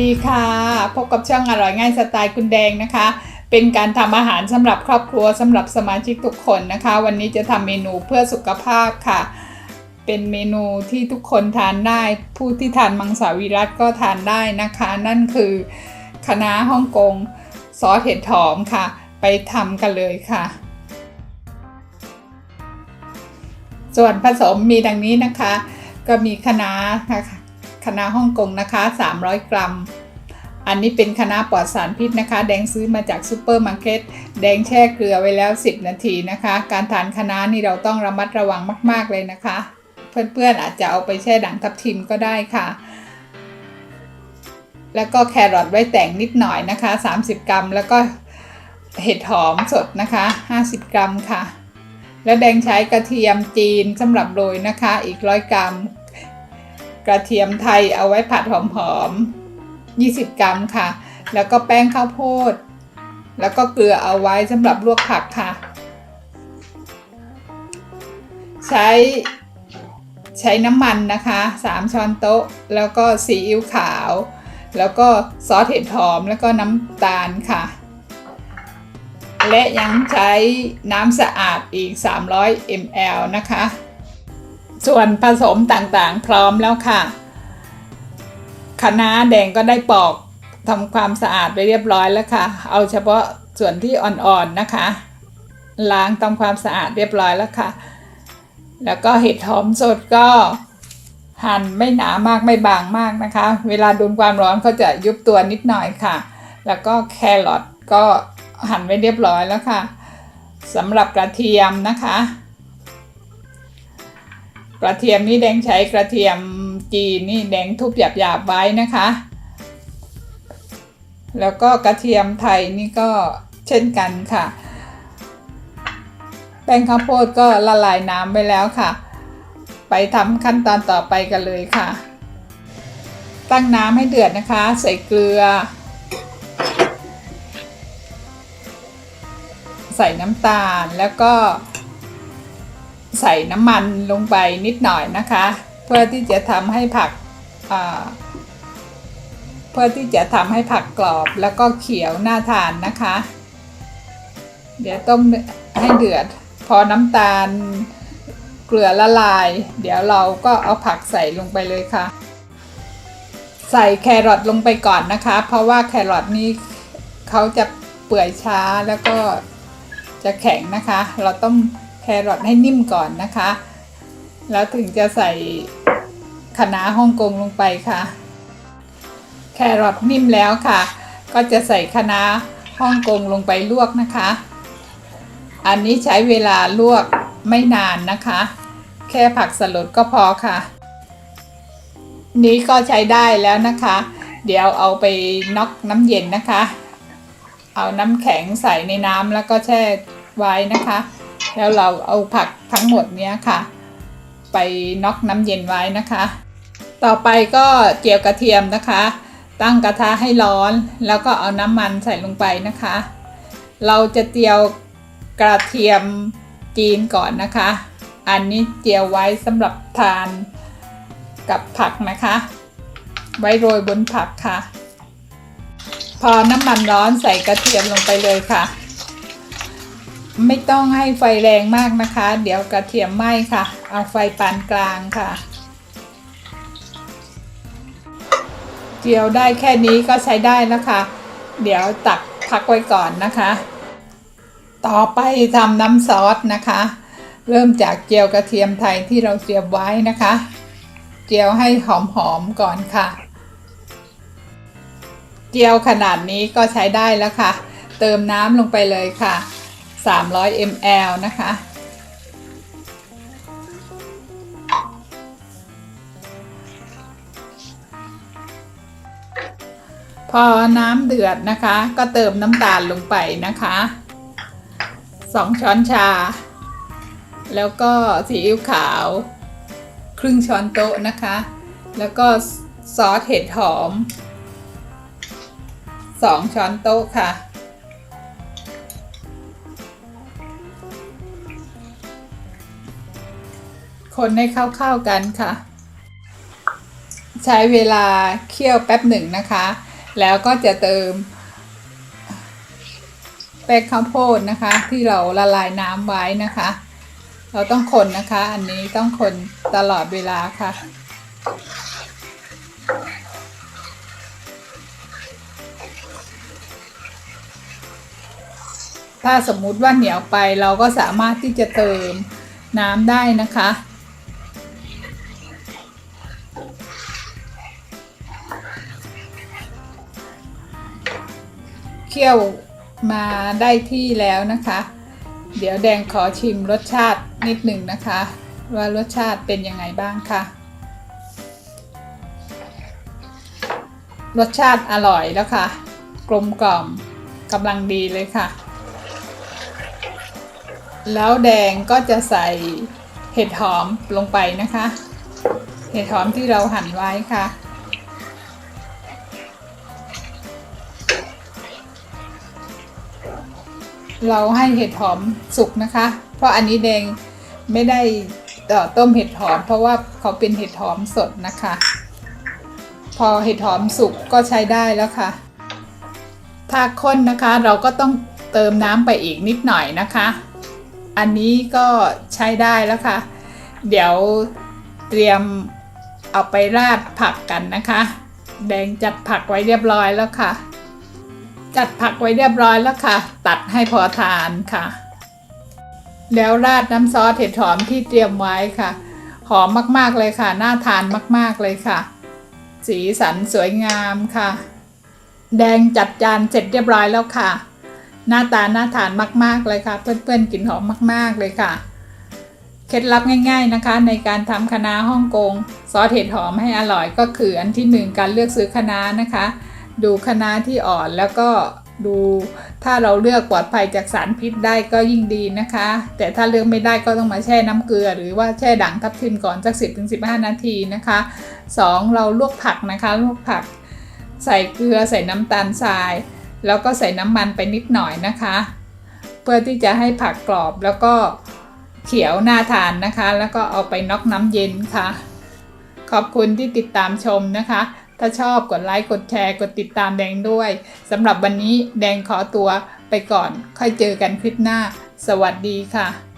ดีค่ะ พบกับช่องอร่อยง่ายสไตล์คุณแดงนะคะ เป็นการทำอาหารสำหรับครอบครัวสำหรับสมาชิกทุกคนนะคะ วันนี้จะทำเมนูเพื่อสุขภาพค่ะ เป็นเมนูที่ทุกคนทานได้ ผู้ที่ทานมังสวิรัตก็ทานได้นะคะ นั่นคือคะน้าฮ่องกงซอสเห็ดหอมค่ะ ไปทำกันเลยค่ะ ส่วนผสมมีดังนี้นะคะ ก็มีคะน้าค่ะ คะน้าฮ่องกงนะคะ 300 กรัม อันนี้เป็นคะน้าปลอดสารพิษนะคะ แดงซื้อมาจากซูเปอร์มาร์เก็ต แดงแช่เกลือไว้แล้ว 10 นาทีนะคะ การทานคะน้านี่เราต้องระมัดระวังมาก ๆ เลยนะคะ เพื่อนๆอาจจะเอาไปแช่ด่างทับทิมก็ได้ค่ะ แล้วก็แครอทไว้แต่งนิดหน่อยนะคะ 30 กรัม แล้วก็เห็ดหอมสดนะคะ 50 กรัมค่ะ แล้วแดงใช้กระเทียมจีนสำหรับโรยนะคะ อีกร้อยกรัม กระเทียมไทยเอาไว้ผัดหอมๆ 20 กรัมค่ะ แล้วก็แป้งข้าวโพด แล้วก็เกลือเอาไว้สำหรับลวกผักค่ะ ใช้ใช้น้ำมันนะคะ 3 ช้อนโต๊ะ แล้วก็ซีอิ๊วขาว แล้วก็ซอสเห็ดหอม แล้วก็น้ำตาลค่ะ และยังใช้น้ำสะอาดอีก 300 ml นะคะ ส่วนผสมต่างๆ พร้อมแล้วค่ะคะน้าแดงก็ได้ปอกทำความสะอาดไปเรียบร้อยแล้วค่ะ เอาเฉพาะส่วนที่อ่อนๆนะคะ ล้างทำความสะอาดเรียบร้อยแล้วค่ะ แล้วก็เห็ดหอมสดก็หั่นไม่หนามากไม่บางมากนะคะ เวลาโดนความร้อนเขาจะยุบตัวนิดหน่อยค่ะ แล้วก็แครอทก็หั่นไว้เรียบร้อยแล้วค่ะสำหรับกระเทียมนะคะ กระเทียมนี่แดงใช้กระเทียมจีนนี่แดงทุบหยาบๆไว้นะคะ แล้วก็กระเทียมไทยนี่ก็เช่นกันค่ะ แป้งข้าวโพดก็ละลายน้ำไปแล้วค่ะ ไปทำขั้นตอนต่อไปกันเลยค่ะ ตั้งน้ำให้เดือดนะคะ ใส่เกลือ ใส่น้ำตาลแล้วก็ ใส่น้ำมันลงไปนิดหน่อยนะคะ เพื่อที่จะทำให้ผักเพื่อที่จะทำให้ผักกรอบแล้วก็เขียวน่าทานนะคะ เดี๋ยวต้มให้เดือด พอน้ำตาลเกลือละลาย เดี๋ยวเราก็เอาผักใส่ลงไปเลยค่ะ ใส่แครอทลงไปก่อนนะคะ เพราะว่าแครอทนี้เขาจะเปื่อยช้าแล้วก็จะแข็งนะคะ เราต้อง รอทให้นิ่มก่อนนะคะ แล้วถึงจะใส่คะน้าฮ่องกงลงไปค่ะ แครอทนิ่มแล้วค่ะ ก็จะใส่คะน้าฮ่องกงลงไปลวกนะคะ อันนี้ใช้เวลาลวกไม่นานนะคะ แค่ผักสลดก็พอค่ะ นี้ก็ใช้ได้แล้วนะคะ เดี๋ยวเอาไปน็อกน้ำเย็นนะคะ เอาน้ำแข็งใส่ในน้ำแล้วก็แช่ไว้นะคะ แล้วเราเอาผักทั้งหมดเนี้ยค่ะ ไปน็อกน้ำเย็นไว้นะคะ ต่อไปก็เจียวกระเทียมนะคะ ตั้งกระทะให้ร้อน แล้วก็เอาน้ำมันใส่ลงไปนะคะ เราจะเจียวกระเทียมจีนก่อนนะคะ อันนี้เจียวไว้สำหรับทานกับผักนะคะ ไว้โรยบนผักค่ะ พอน้ำมันร้อนใส่กระเทียมลงไปเลยค่ะ ไม่ต้องให้ไฟแรงมากนะคะ เดี๋ยวกระเทียมไหม้ค่ะ เอาไฟปานกลางค่ะ เจียวได้แค่นี้ก็ใช้ได้แล้วค่ะเดี๋ยวตักพักไว้ก่อนนะคะ ต่อไปทำน้ำซอสนะคะ เริ่มจากเจียวกระเทียมไทยที่เราเสียบไว้นะคะ เจียวให้หอมๆก่อนค่ะ เจียวขนาดนี้ก็ใช้ได้แล้วค่ะ เติมน้ำลงไปเลยค่ะ 300 ml นะคะ พอน้ำเดือดนะคะ ก็เติมน้ำตาลลงไปนะคะ2ช้อนชา แล้วก็ซีอิ๊วขาว ครึ่งช้อนโต๊ะนะคะ แล้วก็ซอสเห็ดหอม2ช้อนโต๊ะค่ะ คนให้เข้าๆกันค่ะ ใช้เวลาเคี่ยวแป๊บหนึ่งนะคะ แล้วก็จะเติม แป้งข้าวโพดนะคะ ที่เราละลายน้ำไว้นะคะ เราต้องคนนะคะ อันนี้ต้องคนตลอดเวลาค่ะถ้าสมมุติว่าเหนียวไปเราก็สามารถที่จะเติมน้ำได้นะคะ เคี่ยวมาได้ที่แล้วนะคะ เดี๋ยวแดงขอชิมรสชาตินิดหนึ่งนะคะ ว่ารสชาติเป็นยังไงบ้างค่ะ รสชาติอร่อยแล้วค่ะ กลมกล่อมกำลังดีเลยค่ะ แล้วแดงก็จะใส่เห็ดหอมลงไปนะคะ เห็ดหอมที่เราหั่นไว้ค่ะ เราให้เห็ดหอมสุกนะคะ เพราะอันนี้แดงไม่ได้ต้มเห็ดหอม เพราะว่าเขาเป็นเห็ดหอมสดนะคะ พอเห็ดหอมสุกก็ใช้ได้แล้วค่ะ ถ้าข้นนะคะเราก็ต้องเติมน้ำไปอีกนิดหน่อยนะคะ อันนี้ก็ใช้ได้แล้วค่ะ เดี๋ยวเตรียมเอาไปราดผักกันนะคะ แดงจัดผักไว้เรียบร้อยแล้วค่ะ จัดผักไว้เรียบร้อยแล้วค่ะ ตัดให้พอทานค่ะ แล้วราดน้ำซอสเห็ดหอมที่เตรียมไว้ค่ะ หอมมากๆเลยค่ะ น่าทานมากๆเลยค่ะ สีสันสวยงามค่ะ แดงจัดจานเสร็จเรียบร้อยแล้วค่ะ หน้าตาน่าทานมากๆเลยค่ะ เพื่อนๆกลิ่นหอมมาก ๆเลยค่ะ เคล็ดลับง่าย ๆนะคะ ในการทำคะน้าฮ่องกง ซอสเห็ดหอมให้อร่อยก็คืออันที่หนึ่งการเลือกซื้อคะน้านะคะ ดูคณะที่อ่อนแล้วก็ดูถ้าเราเลือกปลอดภัยจากสารพิษได้ก็ยิ่งดีนะคะ แต่ถ้าเลือกไม่ได้ก็ต้องมาแช่น้ำเกลือ หรือว่าแช่ด่างทับทิมก่อนสัก 10-15 นาทีนะคะ 2. เราลวกผักนะคะลวกผัก ใส่เกลือใส่น้ำตาลทราย แล้วก็ใส่น้ำมันไปนิดหน่อยนะคะ เพื่อที่จะให้ผักกรอบแล้วก็เขียวน่าทานนะคะ แล้วก็เอาไปน็อกน้ำเย็นค่ะ ขอบคุณที่ติดตามชมนะคะ ถ้าชอบกดไลค์กดแชร์กดติดตามแดงด้วยสำหรับวันนี้แดงขอตัวไปก่อน ค่อยเจอกันคลิปหน้า สวัสดีค่ะ